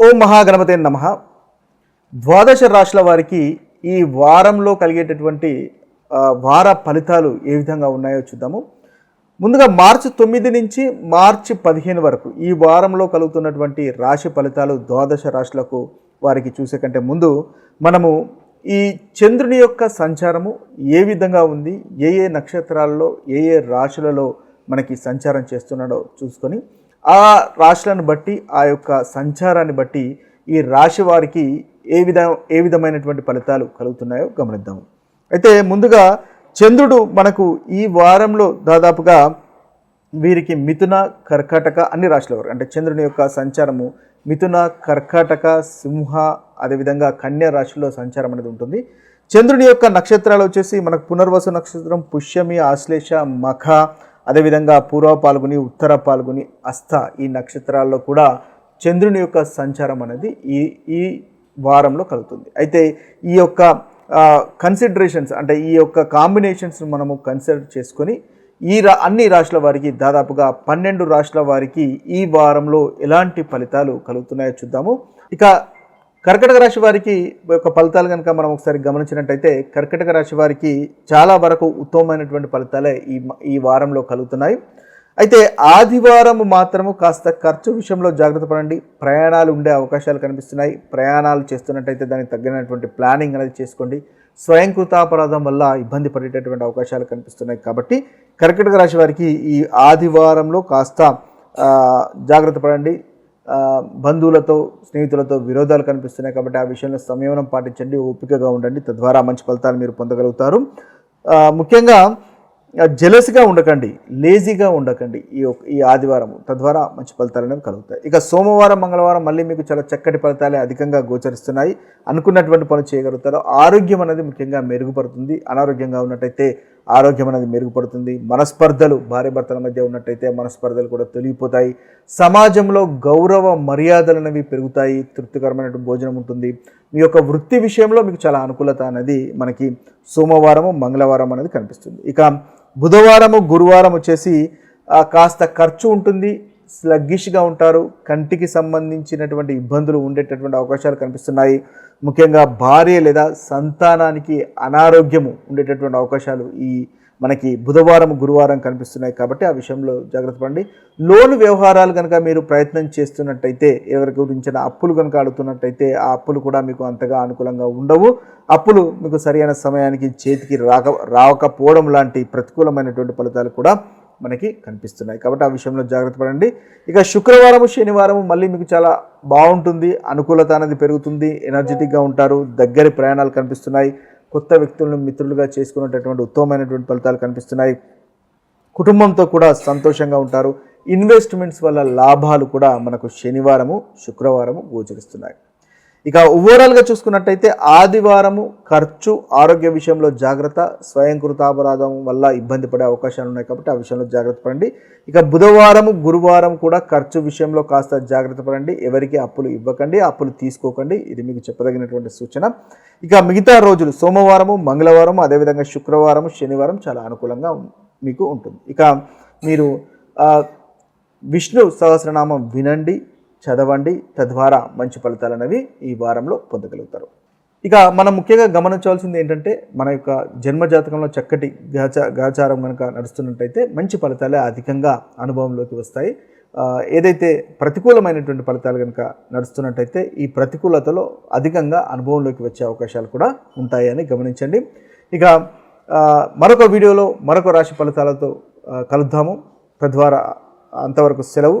ఓం మహాగణపతే నమ. ద్వాదశ రాశుల వారికి ఈ వారంలో కలిగేటటువంటి వార ఫలితాలు ఏ విధంగా ఉన్నాయో చూద్దాము. ముందుగా మార్చి తొమ్మిది నుంచి మార్చి పదిహేను వరకు ఈ వారంలో కలుగుతున్నటువంటి రాశి ఫలితాలు ద్వాదశ రాశులకు వారికి చూసే కంటే ముందు మనము ఈ చంద్రుని యొక్క సంచారము ఏ విధంగా ఉంది ఏ ఏ నక్షత్రాల్లో ఏ ఏ రాశులలో మనకి సంచారం చేస్తున్నాడో చూసుకొని ఆ రాశులను బట్టి ఆ యొక్క సంచారాన్ని బట్టి ఈ రాశి వారికి ఏ విధ ఏ విధమైనటువంటి ఫలితాలు కలుగుతున్నాయో గమనిద్దాము అయితే ముందుగా చంద్రుడు మనకు ఈ వారంలో దాదాపుగా వీరికి మిథున కర్కాటక అన్ని రాశుల వారు. అంటే చంద్రుని యొక్క సంచారము మిథున కర్కాటక సింహ అదేవిధంగా కన్యా రాశిలో సంచారం అనేది ఉంటుంది. చంద్రుని యొక్క నక్షత్రాలు వచ్చేసి మనకు పునర్వసు నక్షత్రం పుష్యమి ఆశ్లేష మఖ అదేవిధంగా పూర్వ పాల్గొని ఉత్తర పాల్గొని అస్థ ఈ నక్షత్రాల్లో కూడా చంద్రుని యొక్క సంచారం అనేది ఈ ఈ వారంలో కలుగుతుంది. అయితే ఈ యొక్క కన్సిడరేషన్స్ అంటే ఈ యొక్క కాంబినేషన్స్ మనము కన్సిడర్ చేసుకొని ఈ రా అన్ని రాష్ట్రాల వారికి దాదాపుగా పన్నెండు రాష్ట్రాల వారికి ఈ వారంలో ఎలాంటి ఫలితాలు కలుగుతున్నాయో చూద్దాము. ఇక కర్కటక రాశి వారికి యొక్క ఫలితాలు కనుక మనం ఒకసారి గమనించినట్టయితే కర్కటక రాశి వారికి చాలా వరకు ఉత్తమమైనటువంటి ఫలితాలే ఈ ఈ వారంలో కలుగుతున్నాయి. అయితే ఆదివారం మాత్రము కాస్త ఖర్చు విషయంలో జాగ్రత్త పడండి. ప్రయాణాలు ఉండే అవకాశాలు కనిపిస్తున్నాయి. ప్రయాణాలు చేస్తున్నట్టయితే దానికి తగ్గినటువంటి ప్లానింగ్ అనేది చేసుకోండి. స్వయంకృతాపరాధం వల్ల ఇబ్బంది పడేటటువంటి అవకాశాలు కనిపిస్తున్నాయి. కాబట్టి కర్కటక రాశి వారికి ఈ ఆదివారంలో కాస్త జాగ్రత్త పడండి. బంధువులతో స్నేహితులతో విరోధాలు కనిపిస్తున్నాయి కాబట్టి ఆ విషయంలో సంయమనం పాటించండి ఓపికగా ఉండండి. తద్వారా మంచి ఫలితాలు మీరు పొందగలుగుతారు. ముఖ్యంగా జెలస్గా ఉండకండి లేజీగా ఉండకండి ఈ యొక్క- ఈ ఆదివారం తద్వారా మంచి ఫలితాలు అనేవి కలుగుతాయి. ఇక సోమవారం మంగళవారం మళ్ళీ మీకు చాలా చక్కటి ఫలితాలే అధికంగా గోచరిస్తున్నాయి. అనుకున్నటువంటి పనులు చేయగలుగుతారు. ఆరోగ్యం అనేది ముఖ్యంగా మెరుగుపడుతుంది అనారోగ్యంగా ఉన్నట్టయితే ఆరోగ్యం అనేది మెరుగుపడుతుంది. మనస్పర్ధలు భార్య భర్తల మధ్య ఉన్నట్టయితే మనస్పర్ధలు కూడా తొలగిపోతాయి. సమాజంలో గౌరవ మర్యాదలు అనేవి పెరుగుతాయి. తృప్తికరమైనటువంటి భోజనం ఉంటుంది. మీ యొక్క వృత్తి విషయంలో మీకు చాలా అనుకూలత అనేది మనకి సోమవారము మంగళవారం అనేది కనిపిస్తుంది. ఇక బుధవారము గురువారం వచ్చేసి కాస్త ఖర్చు ఉంటుంది. స్లగ్గిష్గా ఉంటారు. కంటికి సంబంధించినటువంటి ఇబ్బందులు ఉండేటటువంటి అవకాశాలు కనిపిస్తున్నాయి. ముఖ్యంగా భార్య లేదా సంతానానికి అనారోగ్యము ఉండేటటువంటి అవకాశాలు ఈ మనకి బుధవారం గురువారం కనిపిస్తున్నాయి కాబట్టి ఆ విషయంలో జాగ్రత్త పడండి. లోన్ వ్యవహారాలు కనుక మీరు ప్రయత్నం చేస్తున్నట్టయితే ఎవరి గురించిన అప్పులు కనుక అడుగుతున్నట్టయితే ఆ అప్పులు కూడా మీకు అంతగా అనుకూలంగా ఉండవు. అప్పులు మీకు సరైన సమయానికి చేతికి రాక రాకపోవడం లాంటి ప్రతికూలమైనటువంటి ఫలితాలు కూడా మనకి కనిపిస్తున్నాయి. కాబట్టి ఆ విషయంలో జాగ్రత్త పడండి. ఇక శుక్రవారం శనివారం మళ్ళీ మీకు చాలా బాగుంటుంది. అనుకూలత అనేది పెరుగుతుంది. ఎనర్జెటిక్గా ఉంటారు. దగ్గరి ప్రయాణాలు కనిపిస్తున్నాయి. కొత్త వ్యక్తులను మిత్రులుగా చేసుకునేటటువంటి ఉత్తమమైనటువంటి ఫలితాలు కనిపిస్తున్నాయి. కుటుంబంతో కూడా సంతోషంగా ఉంటారు. ఇన్వెస్ట్మెంట్స్ వల్ల లాభాలు కూడా మనకు శనివారము శుక్రవారము గోచరిస్తున్నాయి. ఇక ఓవరాల్గా చూసుకున్నట్టయితే ఆదివారము ఖర్చు ఆరోగ్య విషయంలో జాగ్రత్త స్వయంకృతాపరాధం వల్ల ఇబ్బంది పడే అవకాశాలు ఉన్నాయి కాబట్టి ఆ విషయంలో జాగ్రత్త పడండి. ఇక బుధవారము గురువారం కూడా ఖర్చు విషయంలో కాస్త జాగ్రత్త పడండి. ఎవరికి అప్పులు ఇవ్వకండి అప్పులు తీసుకోకండి. ఇది మీకు చెప్పదగినటువంటి సూచన. ఇక మిగతా రోజులు సోమవారము మంగళవారము అదేవిధంగా శుక్రవారము శనివారం చాలా అనుకూలంగా మీకు ఉంటుంది. ఇక మీరు విష్ణు సహస్రనామం వినండి. చదవండి తద్వారా మంచి ఫలితాలు అనేవి ఈ వారంలో పొందగలుగుతారు. ఇక మనం ముఖ్యంగా గమనించవలసింది ఏంటంటే మన యొక్క జన్మజాతకంలో చక్కటి గాచ గాచారం కనుక నడుస్తున్నట్టయితే మంచి ఫలితాలే అధికంగా అనుభవంలోకి వస్తాయి. ఏదైతే ప్రతికూలమైనటువంటి ఫలితాలు కనుక నడుస్తున్నట్టయితే ఈ ప్రతికూలతలో అధికంగా అనుభవంలోకి వచ్చే అవకాశాలు కూడా ఉంటాయని గమనించండి. ఇక మరొక వీడియోలో మరొక రాశి ఫలితాలతో కలుద్దాము. తద్వారా అంతవరకు సెలవు.